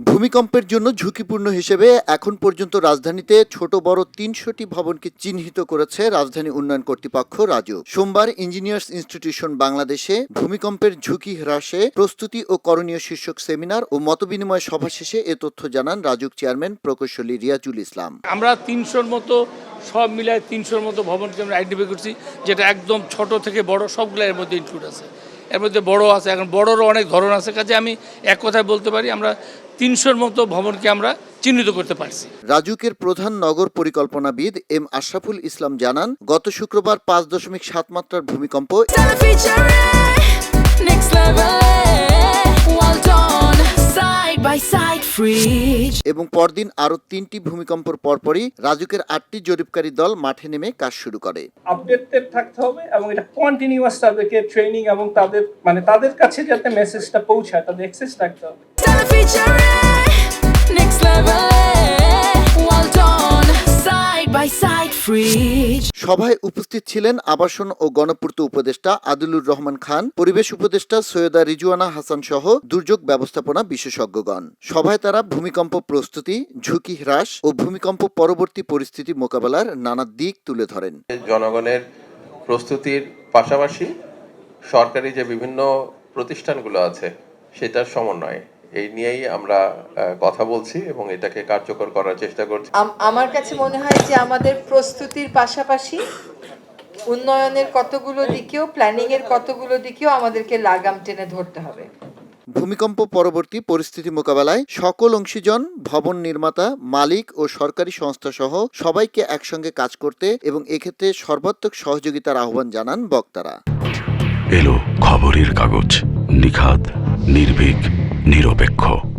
ভূমিকম্পের জন্য ঝুঁকিপূর্ণ হিসেবে এখন পর্যন্ত রাজধানীতে ছোট বড় তিনশোটি ভবনকে চিহ্নিত করেছে রাজধানী উন্নয়ন কর্তৃপক্ষ রাজু সোমবার ইঞ্জিনিয়ার্স ইনস্টিটিউশন বাংলাদেশে ভূমিকম্পের ঝুঁকি হ্রাসে প্রস্তুতি ও করণীয় শীর্ষক সেমিনার ও মতবিনিময় সভা শেষে এ তথ্য জানান রাজুক চেয়ারম্যান প্রকৌশলী রিয়াজুল ইসলাম। আমরা তিনশোর মতো, সব মিলায় তিনশোর মতো ভবনকে আমরা আইডেন্টিফাই করছি, যেটা একদম ছোট থেকে বড়, সবগুলো এর মধ্যে ইনক্লুড আছে। এর মধ্যে বড় আছে এখন বড়রও অনেক ধরন আছে কাজে আমি এক কথায় বলতে পারি আমরা তিনশোর মতো ভবনকে আমরা চিহ্নিত করতে পারছি রাজুকের প্রধান নগর পরিকল্পনাবিদ এম আশরাফুল ইসলাম জানান গত শুক্রবার পাঁচ দশমিক সাত মাত্রার ভূমিকম্প Time feature next level. Well done, side by side, fridge. এবং পরদিন আরও তিনটি ভূমিকম্পর পরপরই রাজুকের আটটি জরিপকারী দল মাঠে নেমে কাজ শুরু করে। আপডেটেড থাকতে হবে এবং এটা কন্টিনিউয়াস তাদেরকে ট্রেনিং এবং তাদের মানে তাদের কাছে যাতে মেসেজটা পৌঁছায় তাদের অ্যাক্সেস থাকতে হবে। সভায় উপস্থিত ছিলেন আবাসন ও গণপূর্ত উপদেষ্টা আদিলুর রহমান খান পরিবেশ উপদেষ্টা সৈয়দা রিজুয়ানা হাসান সহ দুর্যোগ ব্যবস্থাপনা বিশেষজ্ঞগণ। সভায় তারা ভূমিকম্প প্রস্তুতি ঝুঁকি হ্রাস ও ভূমিকম্প পরবর্তী পরিস্থিতি মোকাবেলার নানা দিক তুলে ধরেন। জনগণের প্রস্তুতির পাশাপাশি সরকারি যে বিভিন্ন প্রতিষ্ঠানগুলো আছে সেটার সমন্বয় এই নিয়েই আমরা কথা বলছি এবং এটাকে কার্যকর করার চেষ্টা করছি। আম- আমার কাছে মনে হয় যে আমাদের প্রস্তুতির পাশাপাশি উন্নয়নের কতগুলো দিকেও প্ল্যানিং এর কতগুলো দিকেও আমাদেরকে লাগাম টেনে ধরতে হবে। ভূমিকম্প পরবর্তী পরিস্থিতি মোকাবেলায় সকল অংশীজন ভবন নির্মাতা মালিক ও সরকারি সংস্থা সহ সবাইকে একসঙ্গে কাজ করতে এবং এক্ষেত্রে সর্বাত্মক সহযোগিতার আহ্বান জানান বক্তারা। এলো খবরের কাগজ নিখাত নির্ভীক। নিরপেক্ষ।